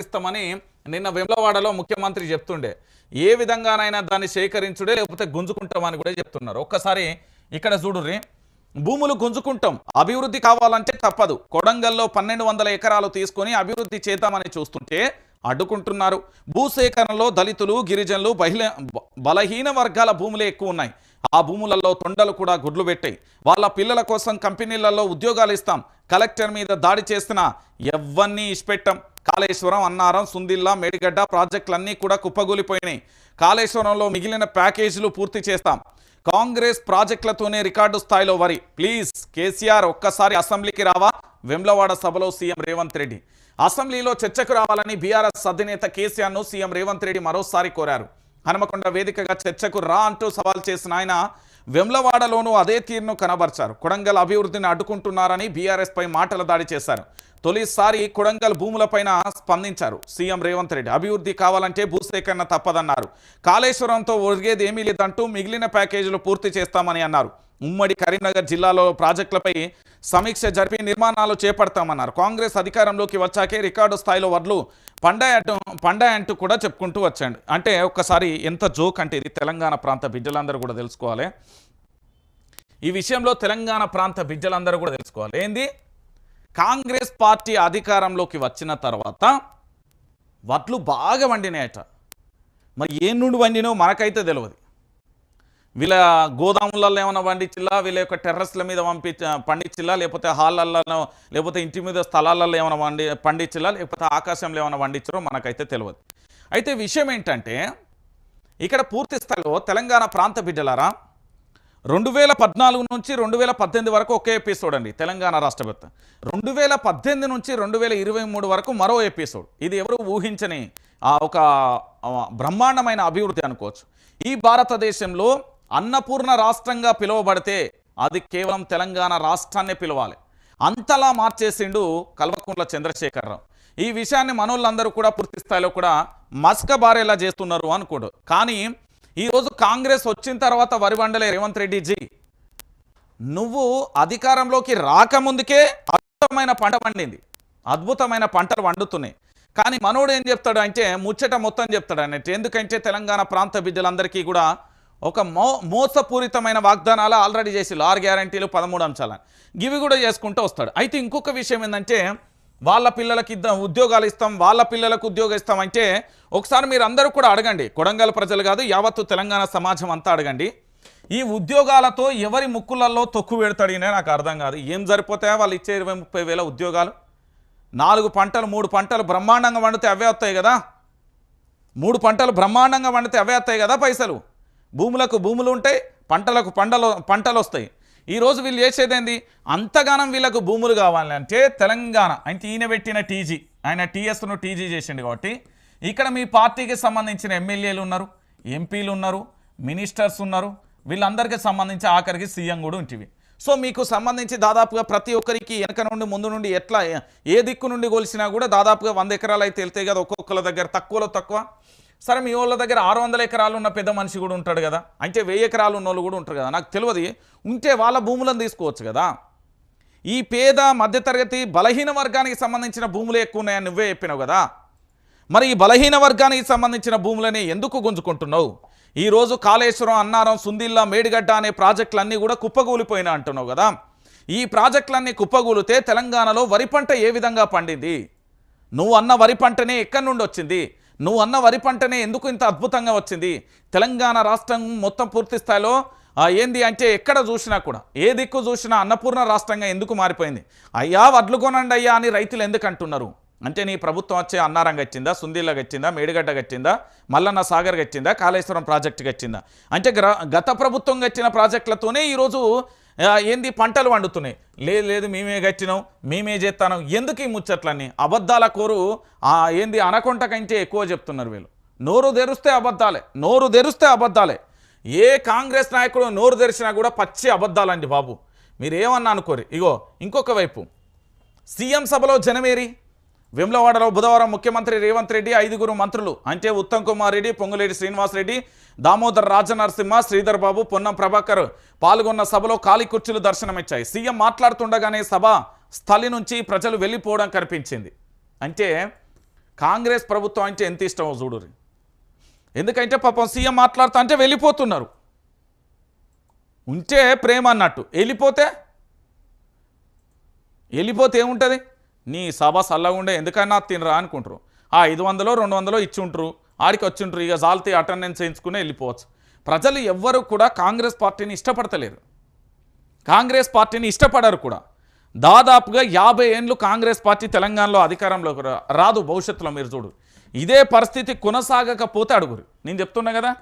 సేకరిస్తామని నిన్న వెమ్లవాడలో ముఖ్యమంత్రి చెప్తుండే. ఏ విధంగానైనా దాన్ని సేకరించుడే లేకపోతే గుంజుకుంటామని కూడా చెప్తున్నారు. ఒక్కసారి ఇక్కడ చూడుర్రి. భూములు గుంజుకుంటాం. అభివృద్ధి కావాలంటే తప్పదు. కొడంగల్లో పన్నెండు వందల ఎకరాలు తీసుకొని అభివృద్ధి చేద్దామని చూస్తుంటే అడ్డుకుంటున్నారు. భూసేకరణలో దళితులు గిరిజనులు బహిల బలహీన వర్గాల భూములే ఎక్కువ ఉన్నాయి. ఆ భూములలో తొండలు కూడా గుడ్లు పెట్టాయి. వాళ్ళ పిల్లల కోసం కంపెనీలలో ఉద్యోగాలు ఇస్తాం. కలెక్టర్ మీద దాడి చేసిన ఎవన్నీ ఇష్పెట్టాం కాళేశ్వరం అన్నారం సుందిల్లా మేడిగడ్డ ప్రాజెక్టులన్నీ కూడా కుప్పగూలిపోయినాయి. కాళేశ్వరంలో మిగిలిన ప్యాకేజీలు పూర్తి చేస్తాం. కాంగ్రెస్ ప్రాజెక్టులతోనే రికార్డు స్థాయిలో వరి. ప్లీజ్ కేసీఆర్ ఒక్కసారి అసెంబ్లీకి రావా? వెమ్లవాడ సభలో సీఎం రేవంత్ రెడ్డి. అసెంబ్లీలో చర్చకు రావాలని బీఆర్ఎస్ అధినేత కేసీఆర్ను సీఎం రేవంత్ రెడ్డి మరోసారి కోరారు. హనుమకొండ వేదికగా చర్చకు రా అంటూ సవాల్ చేసిన ఆయన వెమ్లవాడలోనూ అదే తీరును కనబర్చారు. కొడంగల్ అభివృద్ధిని అడ్డుకుంటున్నారని బీఆర్ఎస్ పై మాటల దాడి చేశారు. తొలిసారి కొడంగల్ భూములపైన స్పందించారు. సీఎం రేవంత్ రెడ్డి అభివృద్ధి కావాలంటే భూసేకరణ తప్పదన్నారు. కాళేశ్వరంతో ఒరిగేది ఏమీ లేదంటూ మిగిలిన ప్యాకేజీలు పూర్తి చేస్తామని అన్నారు. ఉమ్మడి కరీంనగర్ జిల్లాలో ప్రాజెక్టులపై సమీక్ష జరిపి నిర్మాణాలు చేపడతామన్నారు. కాంగ్రెస్ అధికారంలోకి వచ్చాకే రికార్డు స్థాయిలో వడ్లు పండాయ అంటూ పండాయ అంటూ కూడా చెప్పుకుంటూ వచ్చాడు. అంటే ఒక్కసారి ఎంత జోక్ అంటే ఇది తెలంగాణ ప్రాంత బిడ్డలందరూ కూడా తెలుసుకోవాలి. ఈ విషయంలో తెలంగాణ ప్రాంత బిడ్డలందరూ కూడా తెలుసుకోవాలి. ఏంది? కాంగ్రెస్ పార్టీ అధికారంలోకి వచ్చిన తర్వాత వడ్లు బాగా వండినాయట. మరి ఏ నుండి వండినో మనకైతే తెలియదు వీళ్ళ గోదాములలో ఏమైనా పండించిలా వీళ్ళ యొక్క టెర్రస్ల మీద పంపి పండించిల్లా లేకపోతే హాళ్ళల్లోనో లేకపోతే ఇంటి మీద స్థలాలలో ఏమైనా వండి పండించిల్లా లేకపోతే ఆకాశంలో ఏమైనా పండించారో మనకైతే తెలియదు అయితే విషయం ఏంటంటే ఇక్కడ పూర్తి స్థాయిలో తెలంగాణ ప్రాంత బిడ్డలారా రెండు వేల పద్నాలుగు నుంచి రెండు వేల పద్దెనిమిది వరకు ఒకే ఎపిసోడ్ అండి తెలంగాణ రాష్ట్ర వ్యాప్త. రెండు వేల పద్దెనిమిది నుంచి రెండు వేల ఇరవై మూడు వరకు మరో ఎపిసోడ్ ఇది ఎవరు ఊహించని ఆ, ఒక బ్రహ్మాండమైన అభివృద్ధి అనుకోవచ్చు. ఈ భారతదేశంలో అన్నపూర్ణ రాష్ట్రంగా పిలువబడితే అది కేవలం తెలంగాణ రాష్ట్రాన్నే పిలవాలి. అంతలా మార్చేసిండు కల్వకుంట్ల చంద్రశేఖరరావు. ఈ విషయాన్ని మనోళ్ళందరూ కూడా పూర్తి స్థాయిలో కూడా మస్క బారేలా చేస్తున్నారు అనుకోడు. కానీ ఈరోజు కాంగ్రెస్ వచ్చిన తర్వాత వరి వండలే రేవంత్ రెడ్డిజీ నువ్వు అధికారంలోకి రాకముందుకే అద్భుతమైన పంట పండింది. అద్భుతమైన పంటలు వండుతున్నాయి. కానీ మనోడు ఏం చెప్తాడు అంటే ముచ్చట మొత్తం చెప్తాడు అన్నట్టు. ఎందుకంటే తెలంగాణ ప్రాంత బిడ్డలందరికీ కూడా ఒక మో మోసపూరితమైన వాగ్దానాలు ఆల్రెడీ చేసి ఆరు గ్యారంటీలు పదమూడు అంశాలని గివి కూడా చేసుకుంటూ వస్తాడు. అయితే ఇంకొక విషయం ఏంటంటే వాళ్ళ పిల్లలకి ఇద్దాం ఉద్యోగాలు ఇస్తాం వాళ్ళ పిల్లలకు ఉద్యోగం ఇస్తాం అంటే ఒకసారి మీరు అందరూ కూడా అడగండి. కొడంగల్ ప్రజలు కాదు యావత్తు తెలంగాణ సమాజం అంతా అడగండి. ఈ ఉద్యోగాలతో ఎవరి ముక్కులలో తొక్కు పెడతాడినే నాకు అర్థం కాదు. ఏం సరిపోతాయా వాళ్ళు ఇచ్చే ఇరవై ముప్పై వేల ఉద్యోగాలు? నాలుగు పంటలు మూడు పంటలు బ్రహ్మాండంగా వండితే అవే వస్తాయి కదా? మూడు పంటలు బ్రహ్మాండంగా వండితే అవే వస్తాయి కదా పైసలు? భూములకు భూములు ఉంటాయి పంటలకు పంటలు పంటలు వస్తాయి. ఈరోజు వీళ్ళు చేసేదేంది? అంతగానం వీళ్ళకు భూములు కావాలి అంటే తెలంగాణ. అంటే ఈయన పెట్టిన టీజీ. ఆయన టీఎస్ను టీజీ చేసిండు కాబట్టి. ఇక్కడ మీ పార్టీకి సంబంధించిన ఎమ్మెల్యేలు ఉన్నారు ఎంపీలు ఉన్నారు మినిస్టర్స్ ఉన్నారు. వీళ్ళందరికీ సంబంధించి ఆఖరికి సీఎం కూడా ఉంటివి. సో మీకు సంబంధించి దాదాపుగా ప్రతి ఒక్కరికి వెనక నుండి ముందు నుండి ఎట్లా ఏ దిక్కు నుండి కొలిసినా కూడా దాదాపుగా వంద ఎకరాలు అయితే వెళ్తాయి కదా ఒక్కొక్కల దగ్గర. తక్కువలో తక్కువ. సరే మీ వాళ్ళ దగ్గర ఆరు వందల ఎకరాలు ఉన్న పెద్ద మనిషి కూడా ఉంటాడు కదా. అంటే వెయ్యి ఎకరాలు ఉన్న వాళ్ళు కూడా ఉంటారు కదా. నాకు తెలియదు ఉంటే వాళ్ళ భూములను తీసుకోవచ్చు కదా. ఈ పేద మధ్యతరగతి బలహీన వర్గానికి సంబంధించిన భూములు ఎక్కువ ఉన్నాయని నువ్వే చెప్పినావు కదా. మరి ఈ బలహీన వర్గానికి సంబంధించిన భూములని ఎందుకు గుంజుకుంటున్నావు? ఈరోజు కాళేశ్వరం అన్నారం సుందిల్లా మేడిగడ్డ అనే ప్రాజెక్టులన్నీ కూడా కుప్పగూలిపోయినా అంటున్నావు కదా. ఈ ప్రాజెక్టులన్నీ కుప్పగూలితే తెలంగాణలో వరి పంట ఏ విధంగా పండింది? నువ్వు అన్న వరి పంటనే ఎక్కడి నుండి వచ్చింది? నువ్వు అన్న వరి పంటనే ఎందుకు ఇంత అద్భుతంగా వచ్చింది? తెలంగాణ రాష్ట్రం మొత్తం పూర్తి స్థాయిలో ఏంది అంటే ఎక్కడ చూసినా కూడా ఏ దిక్కు చూసినా అన్నపూర్ణ రాష్ట్రంగా ఎందుకు మారిపోయింది? అయ్యా వడ్లు కొనండి అయ్యా అని రైతులు ఎందుకు అంటున్నారు? అంటే నీ ప్రభుత్వం వచ్చే అన్నారం గచ్చిందా సుందీల గచ్చిందా మేడిగడ్డ గచ్చిందా మల్లన్న సాగర్ గచ్చిందా కాళేశ్వరం ప్రాజెక్టు గచ్చిందా అంటే గ్ర- గత ప్రభుత్వం గచ్చిన ప్రాజెక్టులతోనే ఈరోజు ఏంది? పంటలు వండుతున్నాయి లేదు లేదు మేమే గచ్చినాం మేమే చేస్తాను. ఎందుకు ఈ ముచ్చట్లన్నీ? అబద్ధాల కోరు ఏంది? అనకొంట కంటే ఎక్కువ చెప్తున్నారు వీళ్ళు. నోరు తెరిస్తే అబద్ధాలే నోరు తెరిస్తే అబద్ధాలే. ఏ కాంగ్రెస్ నాయకుడు నోరు తెరిచినా కూడా పచ్చి అబద్ధాలండి బాబు. మీరు ఏమన్నా అనుకోరు. ఇగో ఇంకొక వైపు. సీఎం సభలో జనమేరి? వేములవాడలో బుధవారం ముఖ్యమంత్రి రేవంత్ రెడ్డి ఐదుగురు మంత్రులు అంటే ఉత్తమ్ కుమార్ రెడ్డి పొంగులేటి శ్రీనివాస్ రెడ్డి దామోదర్ రాజనరసింహ శ్రీధర్ బాబు పొన్నం ప్రభాకర్ పాల్గొన్న సభలో ఖాళీ కుర్చీలు దర్శనమిచ్చాయి. సీఎం మాట్లాడుతుండగానే సభ స్థలి నుంచి ప్రజలు వెళ్ళిపోవడం కనిపించింది. అంటే కాంగ్రెస్ ప్రభుత్వం అంటే ఎంత ఇష్టమో చూడు ఎందుకంటే పాపం సీఎం మాట్లాడుతా అంటే వెళ్ళిపోతున్నారు. ఉంటే ప్రేమ అన్నట్టు. వెళ్ళిపోతే? వెళ్ళిపోతే ఏముంటుంది? నీ సభ సల్లగుండే ఎందుకన్నా తినరా అనుకుంటారు. ఆ ఐదు వందలో రెండు వందలో ఇచ్చి ఉంటారు ఆడికి వచ్చింటారు. ఇక జాలితే అటెండెన్స్ వేయించుకుని వెళ్ళిపోవచ్చు. ప్రజలు ఎవ్వరూ కూడా కాంగ్రెస్ పార్టీని ఇష్టపడతలేరు. కాంగ్రెస్ పార్టీని ఇష్టపడరు కూడా. దాదాపుగా యాభై ఏండ్లు కాంగ్రెస్ పార్టీ తెలంగాణలో అధికారంలోకి రా- రాదు. భవిష్యత్తులో మీరు చూడు. ఇదే పరిస్థితి కొనసాగకపోతే అడుగురు. నేను చెప్తున్నా కదా?